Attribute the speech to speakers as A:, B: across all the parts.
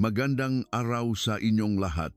A: Magandang araw sa inyong lahat.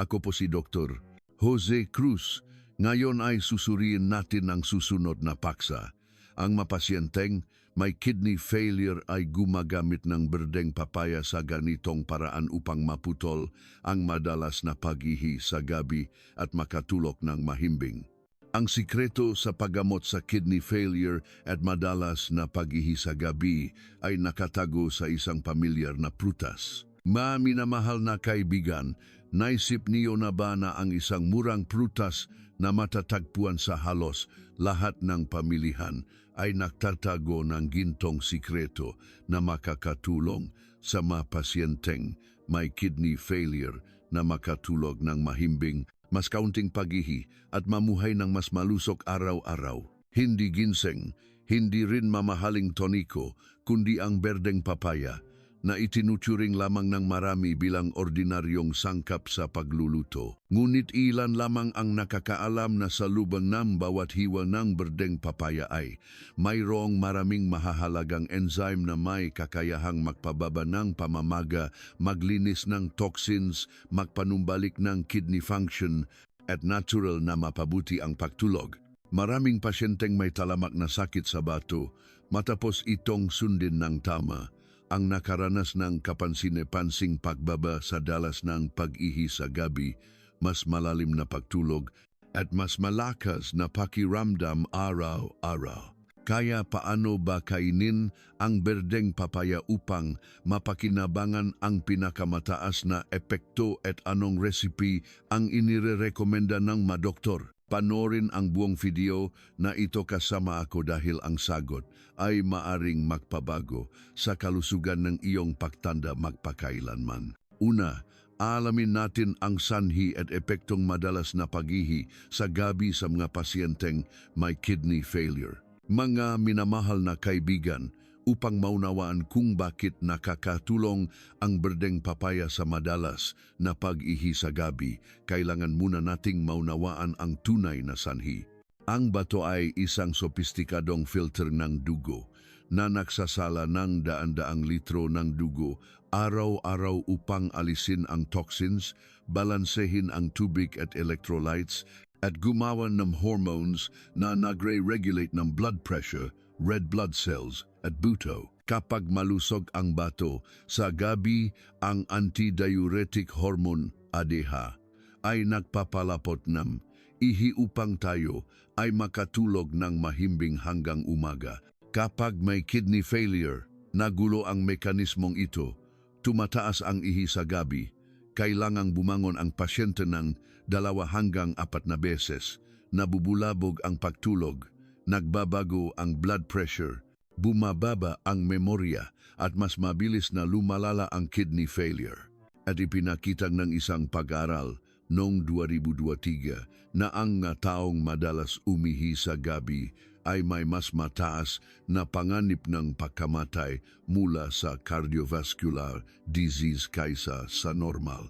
A: Ako po si Dr. Jose Cruz. Ngayon ay susuriin natin ang susunod na paksa. Ang mapasyenteng may kidney failure ay gumagamit ng berdeng papaya sa ganitong paraan upang maputol ang madalas na paghihi sa gabi at makatulok ng mahimbing. Ang sikreto sa paggamot sa kidney failure at madalas na paghihi sa gabi ay nakatago sa isang pamilyar na prutas. Ma minamahal na kaibigan, naisip niyo na ba na ang isang murang prutas na matatagpuan sa halos lahat ng pamilihan ay nagtatago ng gintong sikreto na makakatulong sa mga pasyenteng may kidney failure na makatulog ng mahimbing, mas kaunting paghihi at mamuhay ng mas malusok araw-araw. Hindi ginseng, hindi rin mamahaling toniko, kundi ang berdeng papaya na itinuturing lamang ng marami bilang ordinaryong sangkap sa pagluluto. Ngunit ilan lamang ang nakakaalam na sa lubang ng bawat hiwa ng berdeng papaya ay mayroong maraming mahahalagang enzyme na may kakayahang magpababa ng pamamaga, maglinis ng toxins, magpanumbalik ng kidney function, at natural na mapabuti ang pagtulog. Maraming pasyenteng may talamak na sakit sa bato matapos itong sundin ng tama ang nakaranas ng kapansin-pansing pagbaba sa dalas ng pag-ihi sa gabi, mas malalim na pagtulog, at mas malakas na pakiramdam araw-araw. Kaya paano ba kainin ang berdeng papaya upang mapakinabangan ang pinakamataas na epekto at anong recipe ang inirerekomenda ng madoktor? Panorin ang buong video na ito kasama ako dahil ang sagot ay maaring magpabago sa kalusugan ng iyong pagtanda magpakailanman. Una, alamin natin ang sanhi at epektong madalas na paghihi sa gabi sa mga pasyenteng may kidney failure. Mga minamahal na kaibigan, upang maunawaan kung bakit nakakatulong ang berdeng papaya sa madalas na pag-ihi sa gabi, kailangan muna nating maunawaan ang tunay na sanhi. Ang bato ay isang sopistikadong filter ng dugo na nagsasala ng daan-daang litro ng dugo araw-araw upang alisin ang toxins, balansehin ang tubig at electrolytes at gumawa ng hormones na nagre-regulate ng blood pressure, red blood cells at buto. Kapag malusog ang bato, sa gabi ang antidiuretic hormone ADH ay nagpapalapot ng ihi upang tayo ay makatulog ng mahimbing hanggang umaga. Kapag may kidney failure, nagulo ang mekanismong ito, tumataas ang ihi sa gabi, kailangang bumangon ang pasyente ng dalawa hanggang apat na beses, nabubulabog ang pagtulog, nagbabago ang blood pressure, bumababa ang memorya at mas mabilis na lumalala ang kidney failure. At ipinakita ng isang pag-aral noong 2023 na ang taong madalas umihi sa gabi ay may mas mataas na panganib ng pagkamatay mula sa cardiovascular disease kaysa sa normal.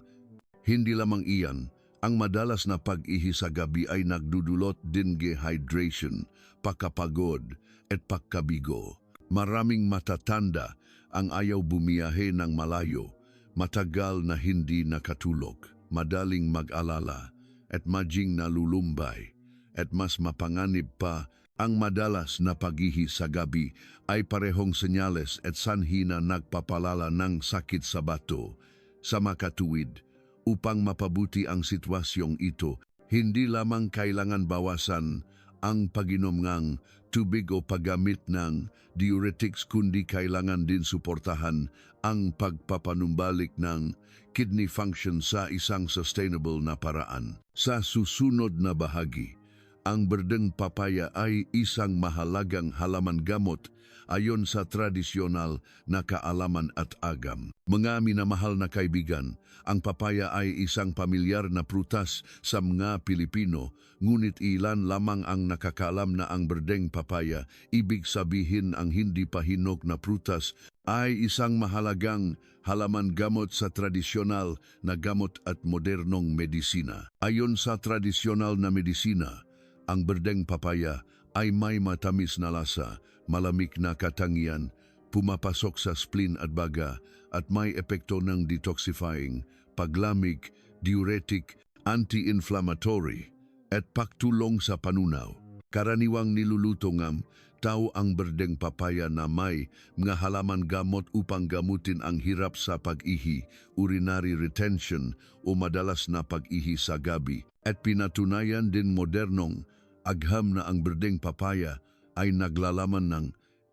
A: Hindi lamang iyan, ang madalas na pag-ihi sa gabi ay nagdudulot din dehydration, pakapagod at pagkabigo. Maraming matatanda ang ayaw bumiyahe ng malayo, matagal na hindi nakatulog, madaling mag-alala at majing nalulumbay. At mas mapanganib pa, ang madalas na paghihi sa gabi ay parehong senyales at sanhi na nagpapalala ng sakit sa bato. Sa makatuwid, Upang mapabuti ang sitwasyong ito, hindi lamang kailangan bawasan ang pag-inom ng tubig o paggamit ng diuretics kundi kailangan din suportahan ang pagpapanumbalik ng kidney function sa isang sustainable na paraan. Sa susunod na bahagi, ang berdeng papaya ay isang mahalagang halaman gamot ayon sa tradisyonal na kaalaman at agam. Mga minamahal na kaibigan, ang papaya ay isang pamilyar na prutas sa mga Pilipino, ngunit ilan lamang ang nakakaalam na ang berdeng papaya, ibig sabihin ang hindi pahinog na prutas, ay isang mahalagang halaman gamot sa tradisyonal na gamot at modernong medisina. Ayon sa tradisyonal na medisina, ang berdeng papaya ay may matamis na lasa, malamig na katangian, pumapasok sa spleen at baga at may epekto ng detoxifying, paglamig, diuretic, anti-inflammatory, at pagtulong sa panunaw. Karaniwang niluluto ngam, tao ang berdeng papaya na may mga halaman gamot upang gamutin ang hirap sa pag-ihi, urinary retention o madalas na pag-ihi sa gabi. At pinatunayan din modernong agham na ang berdeng papaya ay naglalaman ng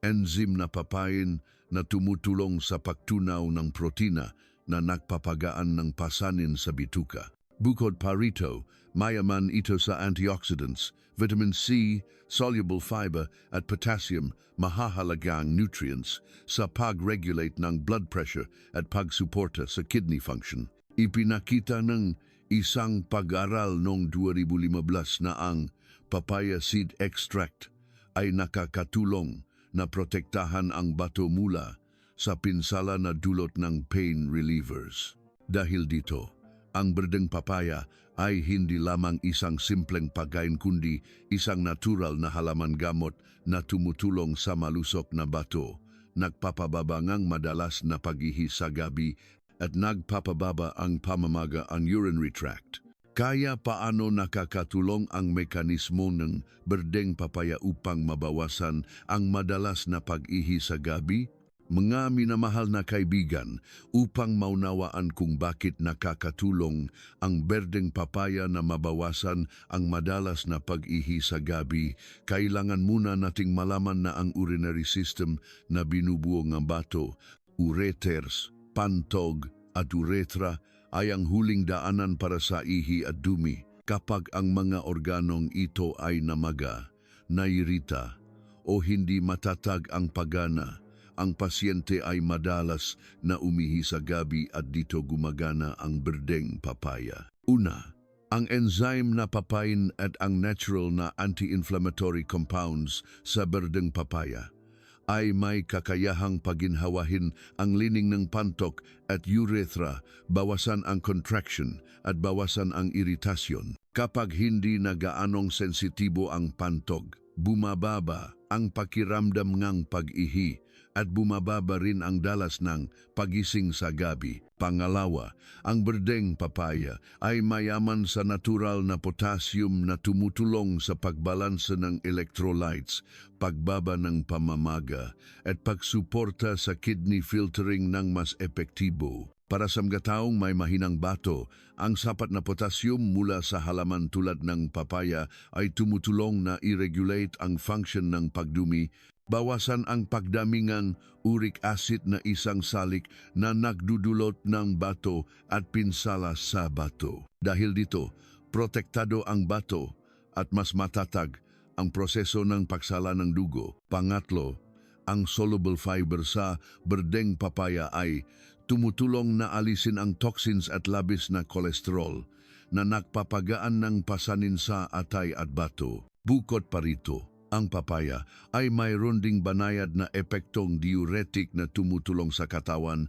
A: enzyme na papain na tumutulong sa pagtunaw ng protina na nagpapagaan ng pasanin sa bituka. Bukod pa rito, mayaman ito sa antioxidants, vitamin C, soluble fiber at potassium, mahahalagang nutrients sa pag-regulate ng blood pressure at pagsuporta sa kidney function. Ipinakita ng isang pag-aral noong 2015 na ang papaya seed extract ay nakakatulong na protektahan ang bato mula sa pinsala na dulot ng pain relievers. Dahil dito, ang berdeng papaya ay hindi lamang isang simpleng pagkain kundi isang natural na halaman gamot na tumutulong sa malusok na bato, nagpapababa ngang madalas na pag-ihi sa gabi at nagpapababa ang pamamaga ang urinary tract. Kaya paano nakakatulong ang mekanismo ng berdeng papaya upang mabawasan ang madalas na pag-ihi sa gabi? Mga minamahal na kaibigan, upang maunawaan kung bakit nakakatulong ang berdeng papaya na mabawasan ang madalas na pag-ihi sa gabi, kailangan muna nating malaman na ang urinary system na binubuo ng bato, ureters, pantog at uretra ay ang huling daanan para sa ihi at dumi kapag ang mga organong ito ay namaga, nairita o hindi matatag ang pagana ang pasyente ay madalas na umihi sa gabi at dito gumagana ang berdeng papaya. Una, ang enzyme na papain at ang natural na anti-inflammatory compounds sa berdeng papaya ay may kakayahang paginhawahin ang lining ng pantok at urethra, bawasan ang contraction at bawasan ang iritasyon. Kapag hindi na gaanong sensitibo ang pantok, bumababa ang pakiramdam ngang pag-ihi at bumababa rin ang dalas ng pagising sa gabi. Pangalawa, ang berdeng papaya ay mayaman sa natural na potassium na tumutulong sa pagbalansa ng electrolytes, pagbaba ng pamamaga, at pagsuporta sa kidney filtering ng mas epektibo. Para sa mga taong may mahinang bato, ang sapat na potassium mula sa halaman tulad ng papaya ay tumutulong na i-regulate ang function ng pagdumi Bawasan ang pagdamingang uric acid na isang salik na nagdudulot ng bato at pinsala sa bato. Dahil dito, protektado ang bato at mas matatag ang proseso ng pagsala ng dugo. Pangatlo, ang soluble fiber sa berdeng papaya ay tumutulong na alisin ang toxins at labis na kolesterol na nagpapagaan ng pasanin sa atay at bato. Bukod pa rito, ang papaya ay mayroon ding banayad na epektong diuretic na tumutulong sa katawan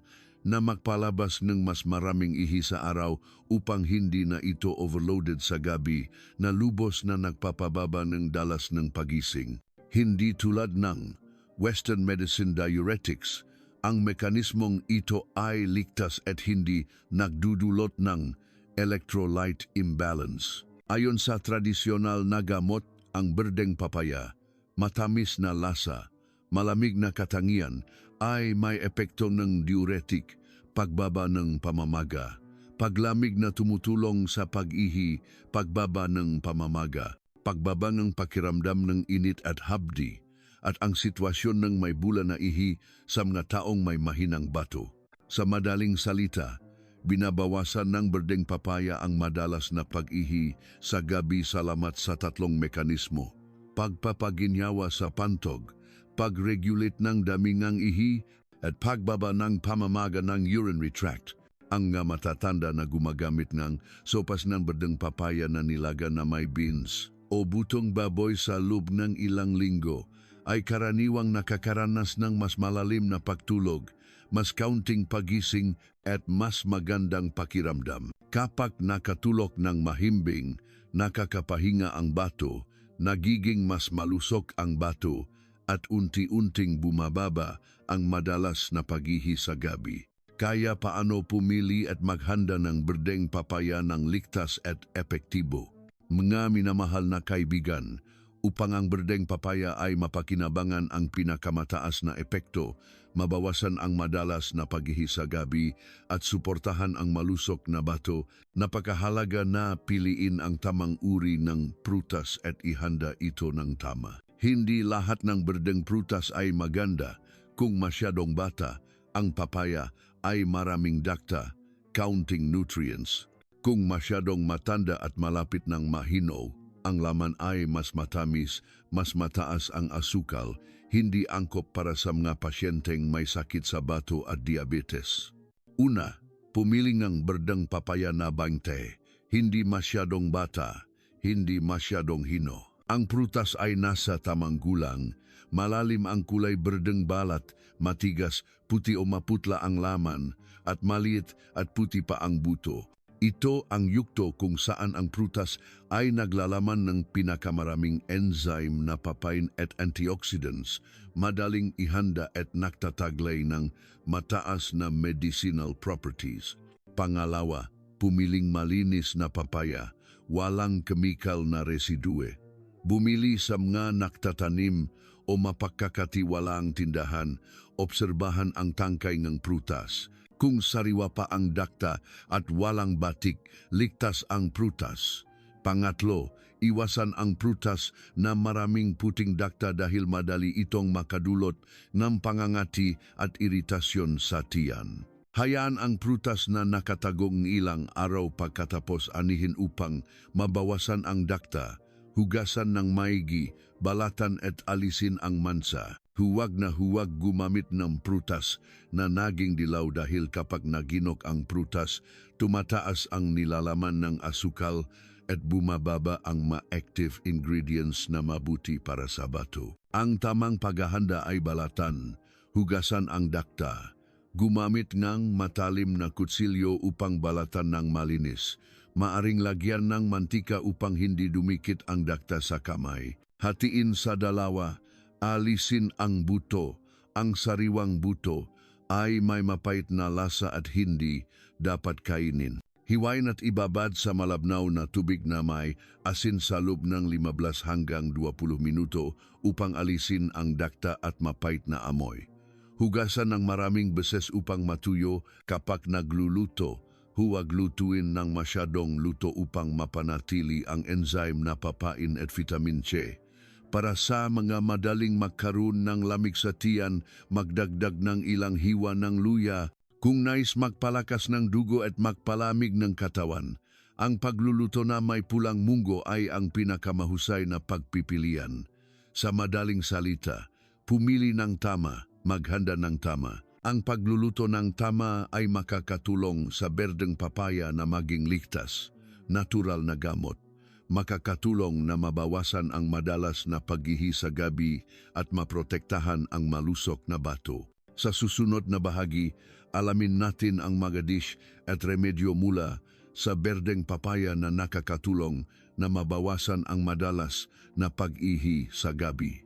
A: na magpalabas ng mas maraming ihi sa araw upang hindi na ito overloaded sa gabi na lubos na nagpapababa ng dalas ng pagising. Hindi tulad ng Western medicine diuretics, ang mekanismong ito ay ligtas at hindi nagdudulot ng electrolyte imbalance. Ayon sa tradisyonal na gamot, ang berdeng papaya, matamis na lasa, malamig na katangian ay may epekto ng diuretic, pagbaba ng pamamaga, paglamig na tumutulong sa pag-ihi, pagbaba ng pamamaga, pagbaba ng pakiramdam ng init at habdi, at ang sitwasyon ng may bula na ihi sa mga taong may mahinang bato. Sa madaling salita, binabawasan ng berdeng papaya ang madalas na pag-ihi sa gabi salamat sa tatlong mekanismo. Pagpapaginyawa sa pantog, pag-regulate ng damingang ihi, at pagbaba ng pamamaga ng urinary tract. Ang nga matatanda na gumagamit ng sopas ng berdeng papaya na nilaga na may beans o butong baboy sa loob ng ilang linggo ay karaniwang nakakaranas ng mas malalim na pagtulog mas kaunting pagising at mas magandang pakiramdam. Kapag nakatulok ng mahimbing, nakakapahinga ang bato, nagiging mas malusok ang bato at unti-unting bumababa ang madalas na pagihi sa gabi. kaya paano pumili at maghanda ng berdeng papaya ng ligtas at epektibo. Mga minamahal na kaibigan, upang ang berdeng papaya ay mapakinabangan ang pinakamataas na epekto, mabawasan ang madalas na paghihi sa gabi at suportahan ang malusok na bato, napakahalaga na piliin ang tamang uri ng prutas at ihanda ito ng tama. Hindi lahat ng berdeng prutas ay maganda. Kung masyadong bata, ang papaya ay maraming dakta, counting nutrients. Kung masyadong matanda at malapit ng mahino, ang laman ay mas matamis, mas mataas ang asukal, hindi angkop para sa mga pasyenteng may sakit sa bato at diabetes. Una, pumili ng berdang papaya na bangte, hindi masyadong bata, hindi masyadong hino. Ang prutas ay nasa tamang gulang, malalim ang kulay berdeng balat, matigas, puti o maputla ang laman, at maliit at puti pa ang buto. Ito ang yukto kung saan ang prutas ay naglalaman ng pinakamaraming enzyme na papain at antioxidants, madaling ihanda at naktataglay ng mataas na medicinal properties. Pangalawa, pumiling malinis na papaya, walang chemical na residue. Bumili sa mga naktatanim o mapagkakatiwalaang tindahan, obserbahan ang tangkay ng prutas. Kung sariwa pa ang dakta at walang batik, ligtas ang prutas. Pangatlo, iwasan ang prutas na maraming puting dakta dahil madali itong makadulot ng pangangati at iritasyon sa tiyan. Hayaan ang prutas na nakatagong ilang araw pagkatapos anihin upang mabawasan ang dakta, hugasan ng maigi, balatan at alisin ang mansa. Huwag na huwag gumamit ng prutas na naging dilaw dahil kapag naginok ang prutas, tumataas ang nilalaman ng asukal at bumababa ang ma-active ingredients na mabuti para sa bato. Ang tamang paghahanda ay balatan, hugasan ang dakta, gumamit ng matalim na kutsilyo upang balatan ng malinis, maaring lagyan ng mantika upang hindi dumikit ang dakta sa kamay, hatiin sa dalawa, alisin ang buto, ang sariwang buto, ay may mapait na lasa at hindi dapat kainin. Hiwain at ibabad sa malabnaw na tubig na may asin sa loob ng 15 hanggang 20 minuto upang alisin ang dakta at mapait na amoy. Hugasan ng maraming beses upang matuyo kapag nagluluto. Huwag lutuin ng masyadong luto upang mapanatili ang enzyme na papain at vitamin C. Para sa mga madaling magkaroon ng lamig sa tiyan, magdagdag ng ilang hiwa ng luya. Kung nais magpalakas ng dugo at magpalamig ng katawan, ang pagluluto na may pulang munggo ay ang pinakamahusay na pagpipilian. Sa madaling salita, pumili ng tama, maghanda ng tama. Ang pagluluto ng tama ay makakatulong sa berdeng papaya na maging ligtas, natural na gamot makakatulong na mabawasan ang madalas na paghihi sa gabi at maprotektahan ang malusok na bato. Sa susunod na bahagi, alamin natin ang mga dish at remedyo mula sa berdeng papaya na nakakatulong na mabawasan ang madalas na pag-ihi sa gabi.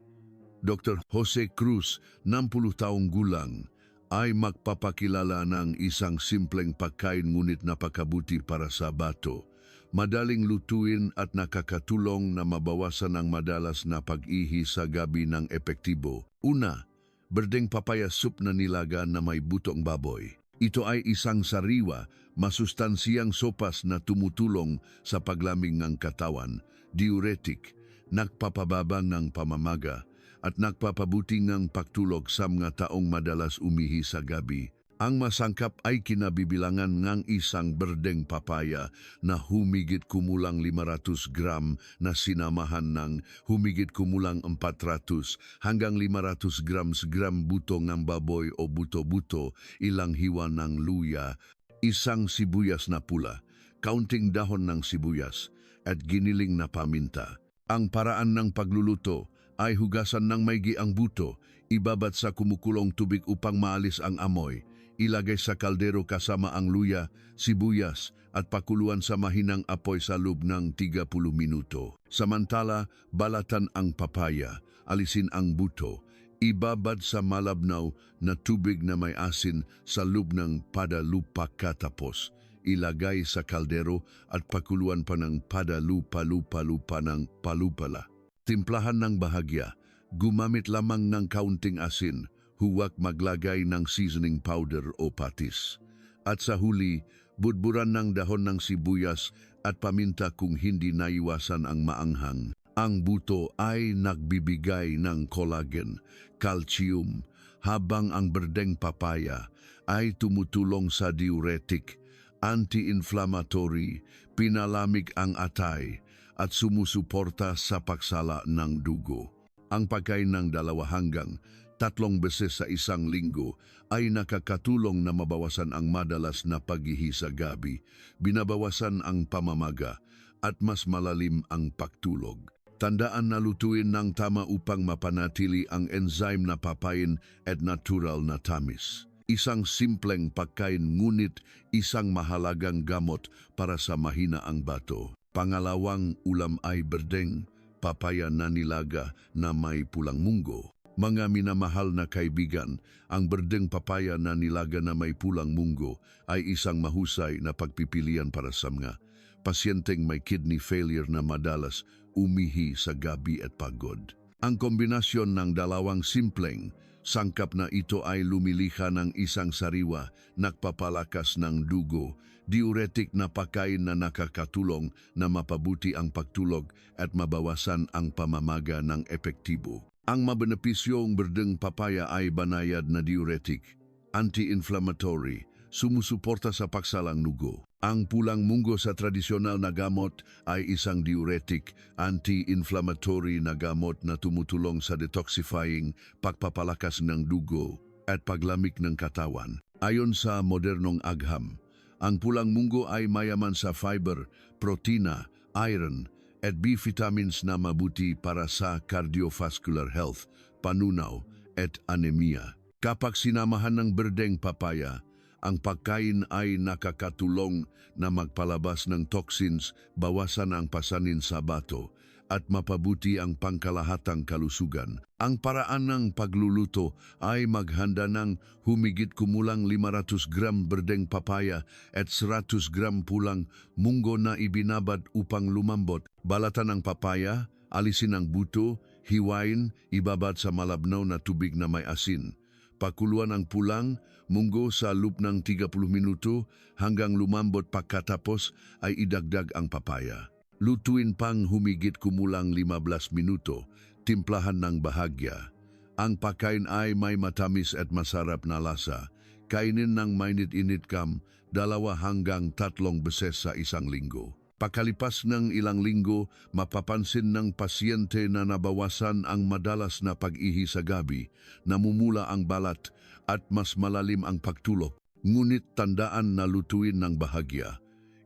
A: Dr. Jose Cruz, 60 taong gulang, ay magpapakilala ng isang simpleng pagkain ngunit napakabuti para sa bato madaling lutuin at nakakatulong na mabawasan ang madalas na pag-ihi sa gabi ng epektibo. Una, berdeng papaya soup na nilaga na may butong baboy. Ito ay isang sariwa, masustansiyang sopas na tumutulong sa paglamig ng katawan, diuretic, nagpapababa ng pamamaga, at nagpapabuti ng pagtulog sa mga taong madalas umihi sa gabi. Ang masangkap ay kinabibilangan ng isang berdeng papaya na humigit kumulang 500 gram na sinamahan ng humigit kumulang 400 hanggang 500 grams gram buto ng baboy o buto-buto, ilang hiwa ng luya, isang sibuyas na pula, kaunting dahon ng sibuyas, at giniling na paminta. Ang paraan ng pagluluto ay hugasan ng maigi ang buto, ibabat sa kumukulong tubig upang maalis ang amoy, ilagay sa kaldero kasama ang luya, sibuyas at pakuluan sa mahinang apoy sa loob ng 30 minuto. Samantala, balatan ang papaya, alisin ang buto, Ibabad sa malabnaw na tubig na may asin sa loob ng padalupa katapos. Ilagay sa kaldero at pakuluan pa ng padalupa-lupa-lupa ng palupala. Timplahan ng bahagya. Gumamit lamang ng kaunting asin. Huwag maglagay ng seasoning powder o patis. At sa huli, budburan ng dahon ng sibuyas at paminta kung hindi naiwasan ang maanghang. Ang buto ay nagbibigay ng collagen, calcium, habang ang berdeng papaya ay tumutulong sa diuretic, anti-inflammatory, pinalamig ang atay at sumusuporta sa pagsala ng dugo. Ang pagkain ng dalawa hanggang tatlong beses sa isang linggo ay nakakatulong na mabawasan ang madalas na paghihi sa gabi, binabawasan ang pamamaga, at mas malalim ang pagtulog. Tandaan na lutuin ng tama upang mapanatili ang enzyme na papain at natural na tamis. Isang simpleng pagkain ngunit isang mahalagang gamot para sa mahina ang bato. Pangalawang ulam ay berdeng, papaya na nilaga na may pulang munggo. Mga minamahal na kaibigan, ang berdeng papaya na nilaga na may pulang munggo ay isang mahusay na pagpipilian para sa mga pasyenteng may kidney failure na madalas umihi sa gabi at pagod. Ang kombinasyon ng dalawang simpleng sangkap na ito ay lumiliha ng isang sariwa, nagpapalakas ng dugo, diuretic na pagkain na nakakatulong na mapabuti ang pagtulog at mabawasan ang pamamaga ng epektibo. Ang mabenepisyong berdeng papaya ay banayad na diuretic, anti-inflammatory, sumusuporta sa paksalang dugo. Ang pulang munggo sa tradisyonal na gamot ay isang diuretic, anti-inflammatory na gamot na tumutulong sa detoxifying, pagpapalakas ng dugo at paglamig ng katawan. Ayon sa modernong agham, ang pulang munggo ay mayaman sa fiber, protina, iron, at B vitamins na mabuti para sa cardiovascular health, panunaw, at anemia. Kapag sinamahan ng berdeng papaya, ang pagkain ay nakakatulong na magpalabas ng toxins, bawasan ang pasanin sa bato, at mapabuti ang pangkalahatang kalusugan. Ang paraan ng pagluluto ay maghanda ng humigit kumulang 500 gram berdeng papaya at 100 gram pulang munggo na ibinabad upang lumambot. Balatan ang papaya, alisin ang buto, hiwain, ibabad sa malabnaw na tubig na may asin. Pakuluan ang pulang, munggo sa loop ng 30 minuto hanggang lumambot pagkatapos ay idagdag ang papaya. Lutuin pang humigit kumulang 15 minuto, timplahan ng bahagya. Ang pagkain ay may matamis at masarap na lasa. Kainin ng mainit-init kam dalawa hanggang tatlong beses sa isang linggo. Pakalipas ng ilang linggo, mapapansin ng pasyente na nabawasan ang madalas na pag-ihi sa gabi, namumula ang balat at mas malalim ang pagtulog. Ngunit tandaan na lutuin ng bahagya.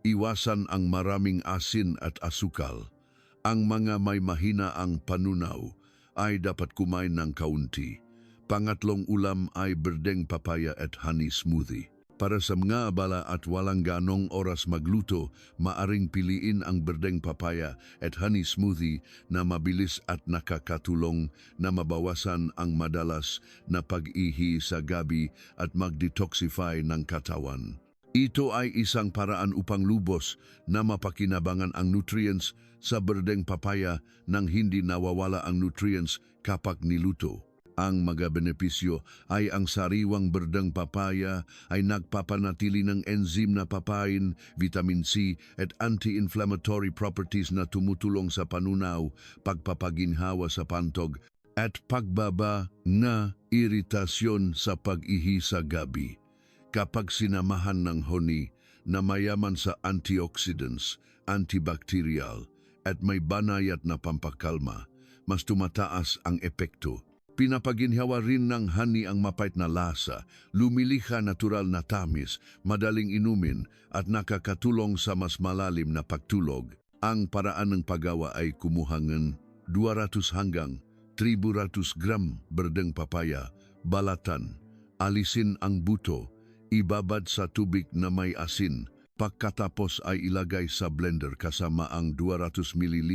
A: Iwasan ang maraming asin at asukal. Ang mga may mahina ang panunaw ay dapat kumain ng kaunti. Pangatlong ulam ay berdeng papaya at honey smoothie. Para sa mga abala at walang ganong oras magluto, maaring piliin ang berdeng papaya at honey smoothie na mabilis at nakakatulong na mabawasan ang madalas na pag-ihi sa gabi at mag-detoxify ng katawan. Ito ay isang paraan upang lubos na mapakinabangan ang nutrients sa berdeng papaya nang hindi nawawala ang nutrients kapag niluto. Ang mga ay ang sariwang berdang papaya ay nagpapanatili ng enzyme na papain, vitamin C at anti-inflammatory properties na tumutulong sa panunaw, pagpapaginhawa sa pantog at pagbaba na iritasyon sa pag-ihi sa gabi. Kapag sinamahan ng honey na mayaman sa antioxidants, antibacterial at may banayat na pampakalma, mas tumataas ang epekto Pinapaginhawa rin ng honey ang mapait na lasa, lumilikha natural na tamis, madaling inumin at nakakatulong sa mas malalim na pagtulog. Ang paraan ng paggawa ay kumuhangan 200 hanggang 300 gram berdeng papaya, balatan, alisin ang buto, ibabad sa tubig na may asin, Pagkatapos ay ilagay sa blender kasama ang 200 ml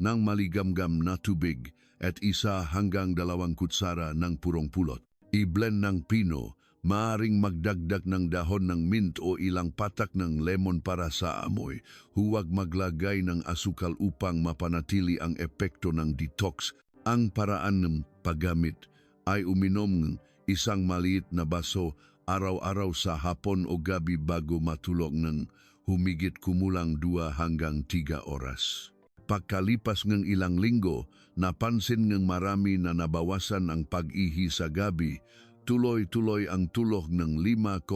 A: ng maligamgam na tubig at isa hanggang dalawang kutsara ng purong pulot. I-blend ng pino, maaring magdagdag ng dahon ng mint o ilang patak ng lemon para sa amoy. Huwag maglagay ng asukal upang mapanatili ang epekto ng detox. Ang paraan ng paggamit ay uminom ng isang maliit na baso araw-araw sa hapon o gabi bago matulog ng humigit kumulang dua hanggang tiga oras. Pagkalipas ng ilang linggo, napansin ng marami na nabawasan ang pag-ihi sa gabi, tuloy-tuloy ang tulog ng 5,6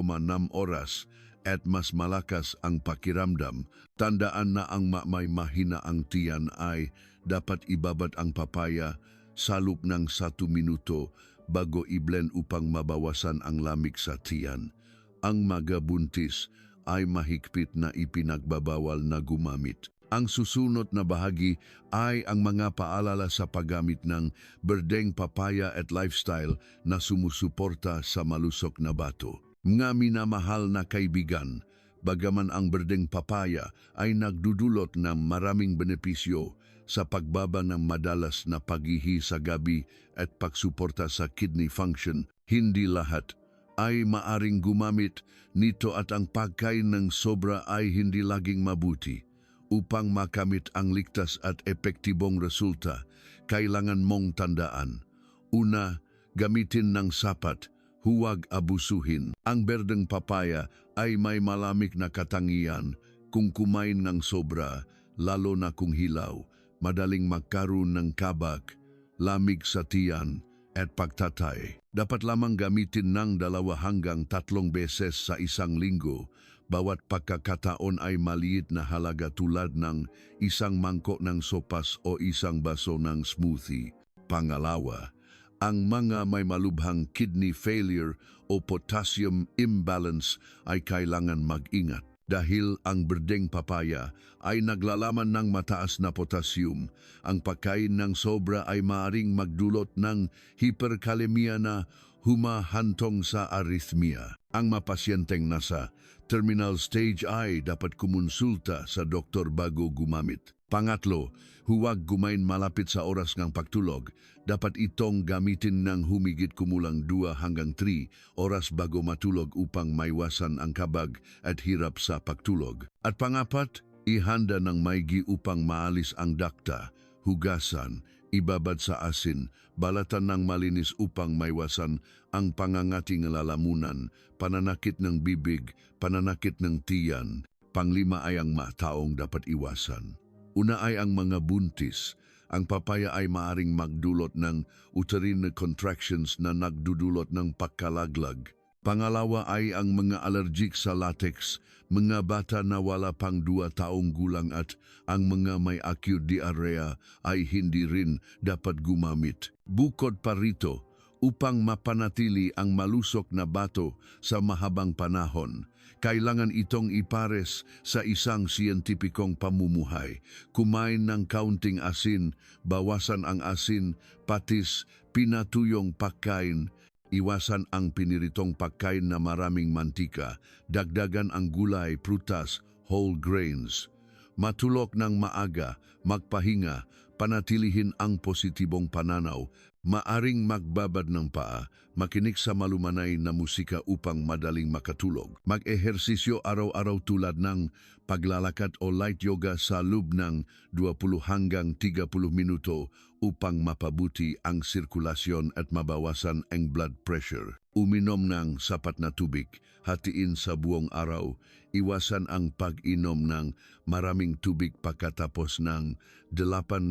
A: oras at mas malakas ang pakiramdam. Tandaan na ang ma- may mahina ang tiyan ay dapat ibabad ang papaya sa loob ng satu minuto bago i-blend upang mabawasan ang lamig sa tiyan. Ang magabuntis ay mahigpit na ipinagbabawal na gumamit. Ang susunod na bahagi ay ang mga paalala sa paggamit ng berdeng papaya at lifestyle na sumusuporta sa malusok na bato. Nga minamahal na kaibigan, bagaman ang berdeng papaya ay nagdudulot ng maraming benepisyo sa pagbaba ng madalas na paghihi sa gabi at pagsuporta sa kidney function, hindi lahat ay maaring gumamit nito at ang pagkain ng sobra ay hindi laging mabuti. Upang makamit ang ligtas at epektibong resulta, kailangan mong tandaan. Una, gamitin ng sapat, huwag abusuhin. Ang berdeng papaya ay may malamig na katangian kung kumain ng sobra, lalo na kung hilaw, madaling magkaroon ng kabak, lamig sa tiyan, at pagtatay. Dapat lamang gamitin ng dalawa hanggang tatlong beses sa isang linggo. Bawat pagkakataon ay maliit na halaga tulad ng isang mangkok ng sopas o isang baso ng smoothie. Pangalawa, ang mga may malubhang kidney failure o potassium imbalance ay kailangan mag-ingat dahil ang berdeng papaya ay naglalaman ng mataas na potassium. Ang pagkain ng sobra ay maaring magdulot ng hiperkalemia na humahantong sa arrhythmia. Ang mapasyenteng nasa terminal stage ay dapat kumonsulta sa doktor bago gumamit. Pangatlo, huwag gumain malapit sa oras ng pagtulog. Dapat itong gamitin ng humigit kumulang 2 hanggang 3 oras bago matulog upang maiwasan ang kabag at hirap sa pagtulog. At pangapat, ihanda ng maigi upang maalis ang dakta, hugasan, ibabad sa asin, balatan ng malinis upang maiwasan ang pangangating lalamunan, pananakit ng bibig, pananakit ng tiyan. Panglima ay ang mataong dapat iwasan. Una ay ang mga buntis. Ang papaya ay maaring magdulot ng uterine contractions na nagdudulot ng pagkalaglag. Pangalawa ay ang mga allergic sa latex, mga bata na wala pang dua taong gulang at ang mga may acute diarrhea ay hindi rin dapat gumamit. Bukod pa rito, upang mapanatili ang malusok na bato sa mahabang panahon, kailangan itong ipares sa isang siyentipikong pamumuhay. Kumain ng kaunting asin, bawasan ang asin, patis, pinatuyong pagkain, Iwasan ang piniritong pagkain na maraming mantika, dagdagan ang gulay, prutas, whole grains. Matulok ng maaga, magpahinga, panatilihin ang positibong pananaw, maaring magbabad ng paa, makinig sa malumanay na musika upang madaling makatulog. Mag-ehersisyo araw-araw tulad ng paglalakad o light yoga sa loob ng 20 hanggang 30 minuto upang mapabuti ang sirkulasyon at mabawasan ang blood pressure. Uminom ng sapat na tubig, hatiin sa buong araw, iwasan ang pag-inom ng maraming tubig pagkatapos ng 8.00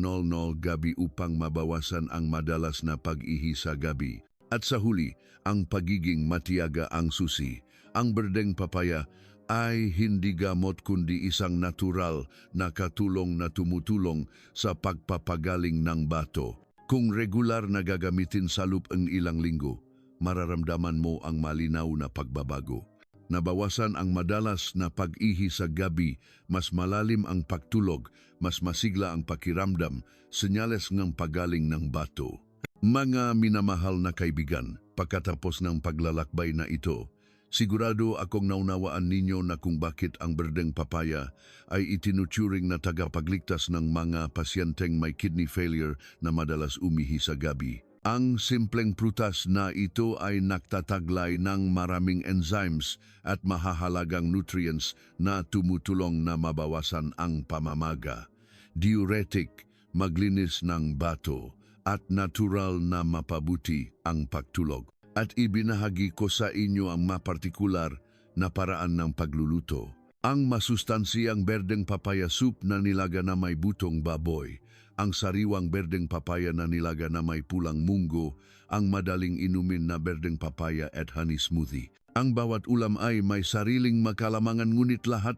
A: gabi upang mabawasan ang madalas na pag-ihi sa gabi. At sa huli, ang pagiging matiyaga ang susi. Ang berdeng papaya ay hindi gamot kundi isang natural na katulong na tumutulong sa pagpapagaling ng bato. Kung regular na gagamitin sa loop ang ilang linggo, mararamdaman mo ang malinaw na pagbabago. Nabawasan ang madalas na pag-ihi sa gabi, mas malalim ang pagtulog, mas masigla ang pakiramdam, senyales ng pagaling ng bato. Mga minamahal na kaibigan, pagkatapos ng paglalakbay na ito, Sigurado akong naunawaan ninyo na kung bakit ang berdeng papaya ay itinuturing na tagapagligtas ng mga pasyenteng may kidney failure na madalas umihi sa gabi. Ang simpleng prutas na ito ay nagtataglay ng maraming enzymes at mahahalagang nutrients na tumutulong na mabawasan ang pamamaga. Diuretic, maglinis ng bato, at natural na mapabuti ang pagtulog. At ibinahagi ko sa inyo ang mapartikular na paraan ng pagluluto. Ang masustansiyang berdeng papaya soup na nilaga na may butong baboy, ang sariwang berdeng papaya na nilaga na may pulang munggo, ang madaling inumin na berdeng papaya at honey smoothie. Ang bawat ulam ay may sariling makalamangan ngunit lahat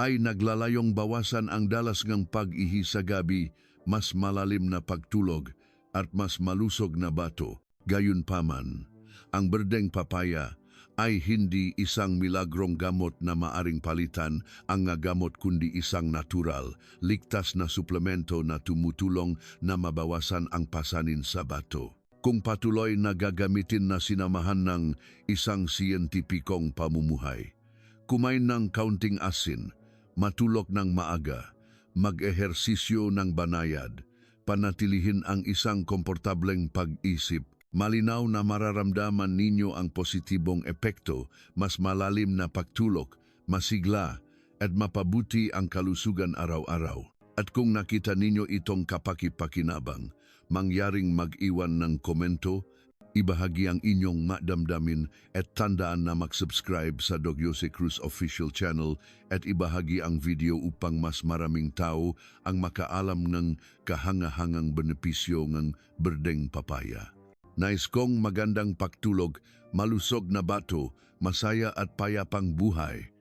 A: ay naglalayong bawasan ang dalas ng pag-ihi sa gabi, mas malalim na pagtulog at mas malusog na bato. Gayunpaman, ang berdeng papaya ay hindi isang milagrong gamot na maaring palitan ang gamot kundi isang natural, ligtas na suplemento na tumutulong na mabawasan ang pasanin sa bato. Kung patuloy na gagamitin na sinamahan ng isang siyentipikong pamumuhay. Kumain ng kaunting asin, matulog ng maaga, mag-ehersisyo ng banayad, panatilihin ang isang komportableng pag-isip, malinaw na mararamdaman ninyo ang positibong epekto, mas malalim na pagtulog, masigla, at mapabuti ang kalusugan araw-araw. At kung nakita ninyo itong kapakipakinabang, mangyaring mag-iwan ng komento, ibahagi ang inyong madamdamin at tandaan na mag-subscribe sa Dog Jose Cruz official channel at ibahagi ang video upang mas maraming tao ang makaalam ng kahangahangang benepisyo ng berdeng papaya. Nais kong magandang pagtulog, malusog na bato, masaya at payapang buhay.